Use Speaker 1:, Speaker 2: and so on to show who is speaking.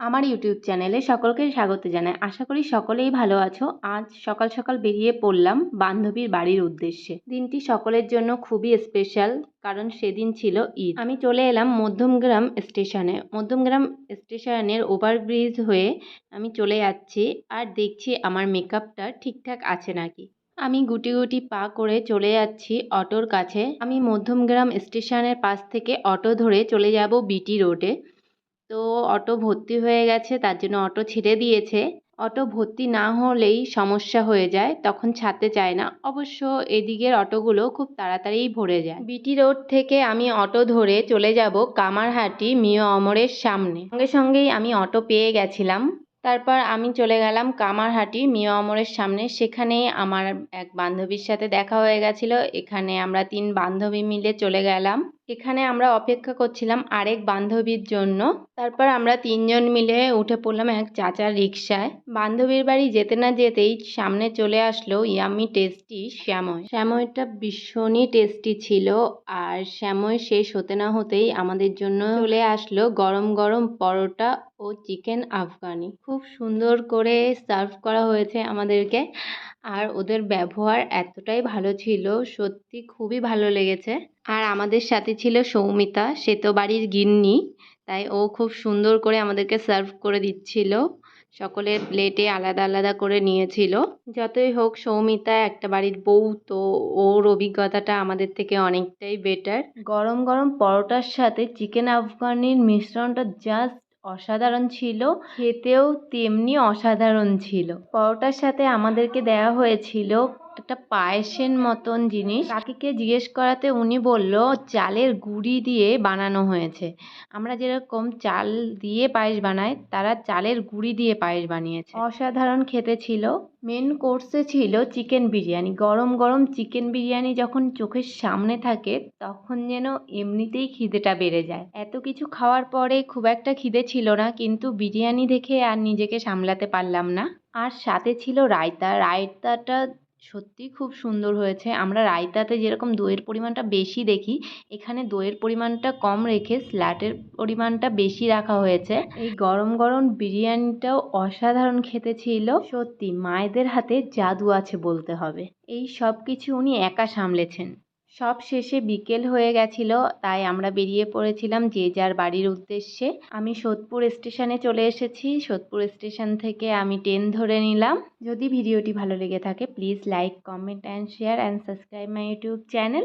Speaker 1: আমার ইউটিউব চ্যানেলে সকলকে স্বাগত জানাই। আশা করি সকলেই ভালো আছো। আজ সকাল সকাল বেরিয়ে পড়লাম বান্ধবীর বাড়ির উদ্দেশ্যে। দিনটি সকলের জন্য খুবই স্পেশাল কারণ সেদিন ছিল ঈদ। আমি চলে এলাম মধ্যমগ্রাম স্টেশনে মধ্যমগ্রাম স্টেশনের ওভারব্রিজ হয়ে আমি চলে যাচ্ছি আর দেখছি আমার মেকআপটা ঠিকঠাক আছে নাকি। আমি গুটি গুটি পা করে চলে যাচ্ছি অটোর কাছে। আমি মধ্যমগ্রাম স্টেশনের পাশ থেকে অটো ধরে চলে যাব বিটি রোডে তো অটো ভর্তি হয়ে গেছে, তার জন্য অটো ছেড়ে দিয়েছে। অটো ভর্তি না হলেই সমস্যা হয়ে যায়, তখন ছাড়তে চায় না। অবশ্য এদিকের অটোগুলো খুব তাড়াতাড়িই ভরে যায়। বিটি রোড থেকে আমি অটো ধরে চলে যাব কামারহাটি মিও অমরের সামনে। সঙ্গে সঙ্গেই আমি অটো পেয়ে গেছিলাম। তারপর আমি চলে গেলাম কামারহাটি মিও অমরের সামনে। সেখানে আমার এক বান্ধবীর সাথে দেখা হয়ে গেছিল। এখানে আমরা তিন বান্ধবী মিলে চলে গেলাম। এখানে আমরা অপেক্ষা করছিলাম আরেক বান্ধবীর জন্য। তারপর আমরা তিনজন মিলে উঠে পড়লাম এক চাচার রিক্সায় বান্ধবীর বাড়ি যেতে না যেতেই সামনে চলে আসলো ইয়ামি টেস্টি শ্যাময় শ্যাময়টা ভীষণই টেস্টি ছিল আর শ্যাময় শেষ হতে না হতেই আমাদের জন্য চলে আসলো গরম গরম পরোটা ও চিকেন আফগানি। খুব সুন্দর করে সার্ভ করা হয়েছে আমাদেরকে আর ওদের ব্যবহার এতটাই ভালো ছিল, সত্যি খুবই ভালো লেগেছে। আর আমাদের সাথে ছিল সৌমিতা, সে তো বাড়ির গিন্নি, তাই ও খুব সুন্দর করে আমাদেরকে সার্ভ করে দিচ্ছিল। সকলের প্লেটে আলাদা আলাদা করে নিয়েছিল। যতই হোক, সৌমিতা একটা বাড়ির বউ, তো ওর অভিজ্ঞতাটা আমাদের থেকে অনেকটাই বেটার গরম গরম পরোটার সাথে চিকেন আফগানির মিশ্রণটা জাস্ট অসাধারণ ছিল। খেতেও তেমনি অসাধারণ ছিল। পরোটার সাথে আমাদেরকে দেওয়া হয়েছিল একটা পায়েসের মতন জিনিস। কাকিকে জিজ্ঞেস করাতে উনি বলল, চালের গুঁড়ি দিয়ে বানানো হয়েছে। আমরা যেরকম চাল দিয়ে পায়েস বানাই, তারা চালের গুঁড়ি দিয়ে পায়েস বানিয়েছে। অসাধারণ খেতে ছিল। মেন কোর্সে ছিল চিকেন বিরিয়ানি। গরম গরম চিকেন বিরিয়ানি যখন চোখের সামনে থাকে, তখন যেন এমনিতেই খিদেটা বেড়ে যায়। এত কিছু খাওয়ার পরে খুব একটা খিদে ছিল না, কিন্তু বিরিয়ানি দেখে আর নিজেকে সামলাতে পারলাম না। আর সাথে ছিল রায়তা। রায়তাটা সত্যিই খুব সুন্দর হয়েছে। আমরা রায়তাতে যেরকম দইয়ের পরিমাণটা বেশি দেখি, এখানে দইয়ের পরিমাণটা কম রেখে স্যালাডের পরিমাণটা বেশি রাখা হয়েছে। এই গরম গরম বিরিয়ানিটাও অসাধারণ খেতে ছিল। সত্যি মায়েদের হাতে জাদু আছে বলতে হবে। এই সব কিছু উনি একা সামলেছেন। সব শেষে বিকেল হয়ে গেছিল, তাই আমরা বেরিয়ে পড়েছিলাম যে যার বাড়ির উদ্দেশ্যে। আমি সোদপুর স্টেশনে চলে এসেছি। সোদপুর স্টেশন থেকে আমি ট্রেন ধরে নিলাম। যদি ভিডিওটি ভালো লেগে থাকে, please like, comment and share and subscribe my YouTube channel.